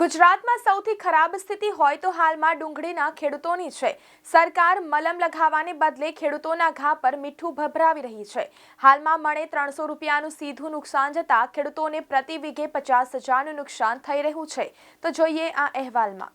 ગુજરાતમાં સૌથી ખરાબ સ્થિતિ હોય તો હાલમાં ડુંગળીના ખેડૂતોની છે. સરકાર મલમ લગાવવાને બદલે ખેડૂતોના ઘા પર મીઠું ભભરાવી રહી છે. હાલમાં મણે ત્રણસો રૂપિયાનું સીધું નુકસાન જતાં ખેડૂતોને પ્રતિ વીઘે પચાસ હજારનું નુકસાન થઈ રહ્યું છે. તો જોઈએ આ અહેવાલમાં.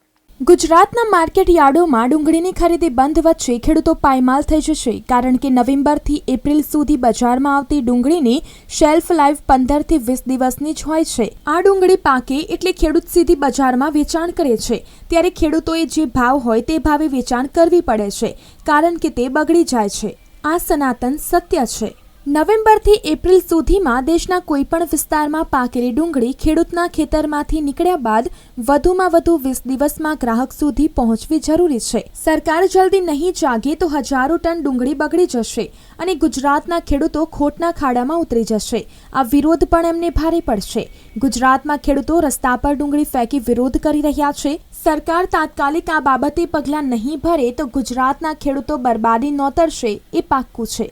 ગુજરાતના માર્કેટ યાર્ડોમાં ડુંગળીની ખરીદી બંધ વચ્ચે ખેડૂતો પાયમાલ થઈ જશે, કારણ કે નવેમ્બરથી એપ્રિલ સુધી બજારમાં આવતી ડુંગળીની શેલ્ફ લાઈફ પંદરથી વીસ દિવસની જ હોય છે. આ ડુંગળી પાકે એટલે ખેડૂત સીધી બજારમાં વેચાણ કરે છે. ત્યારે ખેડૂતોએ જે ભાવ હોય તે ભાવે વેચાણ કરવી પડે છે, કારણ કે તે બગડી જાય છે. આ સનાતન સત્ય છે. નવેમ્બરથી એપ્રિલ સુધીમાં દેશના કોઈપણ વિસ્તારમાં પાકેલી ડુંગળી ખેડૂતના ખેતરમાંથી નીકળ્યા બાદ વધુમાં વધુ વીસ દિવસમાં ગ્રાહક સુધી પહોંચવી જરૂરી છે. સરકાર જલ્દી નહીં જાગે તો હજારો ટન ડુંગળી બગડી જશે અને ગુજરાતના ખેડૂતો ખોટના ખાડામાં ઉતરી જશે. આ વિરોધ પણ એમને ભારે પડશે. ગુજરાતમાં ખેડૂતો રસ્તા પર ડુંગળી ફેંકી વિરોધ કરી રહ્યા છે. સરકાર તાત્કાલિક આ બાબતે પગલાં નહીં ભરે તો ગુજરાતના ખેડૂતો બરબાદી નોતરશે એ પાક્કું છે.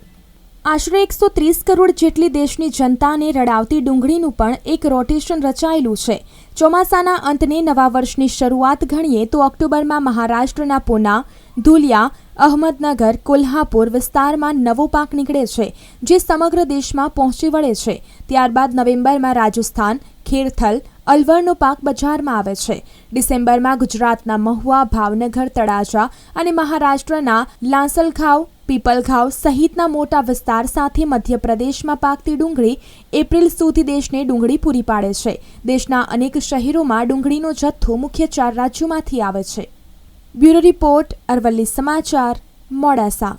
આશરે એકસો ત્રીસ કરોડ જેટલી દેશની જનતાને રડાવતી ડુંગળીનું પણ એક રોટેશન રચાયેલું છે. ચોમાસાના અંતને નવા વર્ષની શરૂઆત ગણીએ તો ઓક્ટોબરમાં મહારાષ્ટ્રના પૂના, ધુલિયા, અહમદનગર, કોલ્હાપુર વિસ્તારમાં નવો પાક નીકળે છે, જે સમગ્ર દેશમાં પહોંચી વળે છે. ત્યારબાદ નવેમ્બરમાં રાજસ્થાન ખેરથલ અલવરનો પાક બજારમાં આવે છે. ડિસેમ્બરમાં ગુજરાતના મહુવા, ભાવનગર, તળાજા અને મહારાષ્ટ્રના લાંસલખાવ પીપલગાંવ સહિતના મોટા વિસ્તાર સાથે મધ્યપ્રદેશમાં પાકતી ડુંગળી એપ્રિલ સુધી દેશને ડુંગળી પૂરી પાડે છે. દેશના અનેક શહેરોમાં ડુંગળીનો જથ્થો મુખ્ય ચાર રાજ્યોમાંથી આવે છે. બ્યુરો રિપોર્ટ અરવલ્લી સમાચાર મોડાસા.